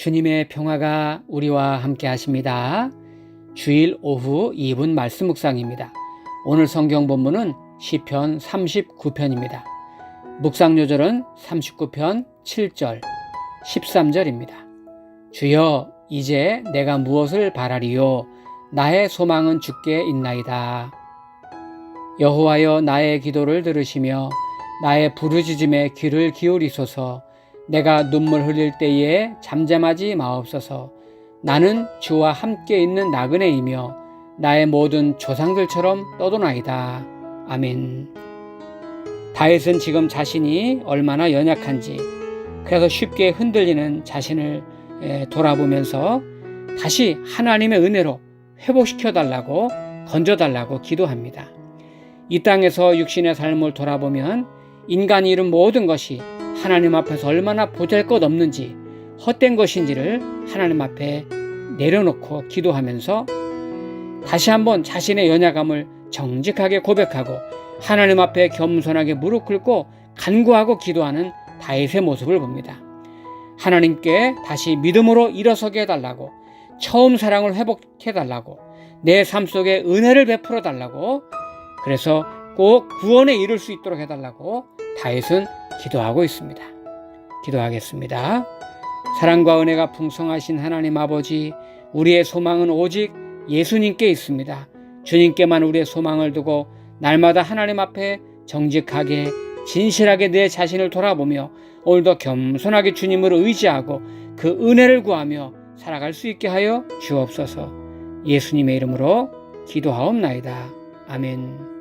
주님의 평화가 우리와 함께 하십니다. 주일 오후 2분 말씀 묵상입니다. 오늘 성경 본문은 시편 39편입니다. 묵상 요절은 39편 7절, 13절입니다. 주여 이제 내가 무엇을 바라리요 나의 소망은 주께 있나이다. 여호와여 나의 기도를 들으시며 나의 부르짖음에 귀를 기울이소서 내가 눈물 흘릴 때에 잠잠하지 마옵소서 나는 주와 함께 있는 나그네이며 나의 모든 조상들처럼 떠도나이다. 아멘. 다윗은 지금 자신이 얼마나 연약한지 그래서 쉽게 흔들리는 자신을 에, 돌아보면서 다시 하나님의 은혜로 회복시켜 달라고 건져 달라고 기도합니다. 이 땅에서 육신의 삶을 돌아보면 인간이 이룬 모든 것이 하나님 앞에서 얼마나 보잘 것 없는지 헛된 것인지를 하나님 앞에 내려놓고 기도하면서 다시 한번 자신의 연약함을 정직하게 고백하고 하나님 앞에 겸손하게 무릎 꿇고 간구하고 기도하는 다윗의 모습을 봅니다. 하나님께 다시 믿음으로 일어서게 해달라고 처음 사랑을 회복해 달라고 내 삶 속에 은혜를 베풀어 달라고 그래서 꼭 구원에 이룰 수 있도록 해달라고 다윗은 기도하고 있습니다. 기도하겠습니다. 사랑과 은혜가 풍성하신 하나님 아버지, 우리의 소망은 오직 예수님께 있습니다. 주님께만 우리의 소망을 두고 날마다 하나님 앞에 정직하게 진실하게 내 자신을 돌아보며 오늘도 겸손하게 주님을 의지하고 그 은혜를 구하며 살아갈 수 있게 하여 주옵소서. 예수님의 이름으로 기도하옵나이다. 아멘.